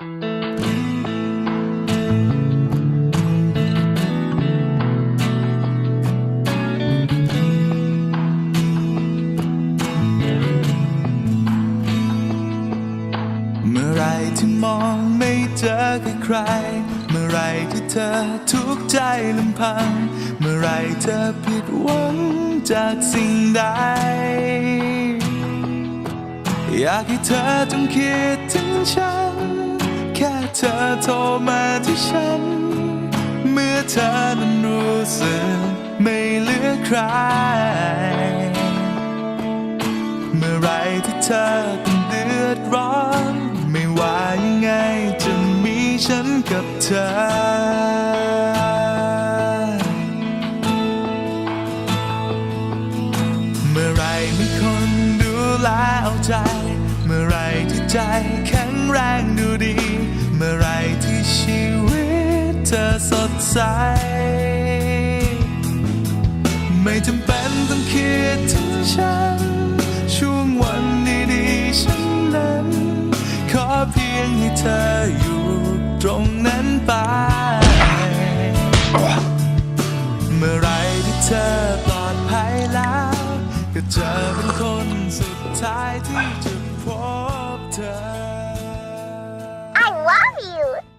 เมื่อไรที่มองไม่เจอใคร เมื่อไรที่เธอทุกข์ใจลำพัง เมื่อไรเธอผิดหวังจากสิ่งใด อยากให้เธอจงคิดถึงฉัน ธอโทรมาที่ฉัน เมื่อเธอนั้นรู้สึกไม่เหลือใคร เมื่อไรที่เธอต้องเดือดร้อน ไม่ว่ายังไงจะมีฉันกับเธอเมื่อไรมีคนดูแลเอาใจ เมื่อไรที่ใจแข็งแรง ใส ไม่จำเป็นต้องคิดถึงฉัน ช่วงวันดีๆฉันนั้น ขอเพียงให้เธออยู่ตรงนั้นไป เมื่อไรที่เธอปลอดภัยแล้ว ก็เจอเป็นคนสุดท้ายที่จะพบเธอ I love you.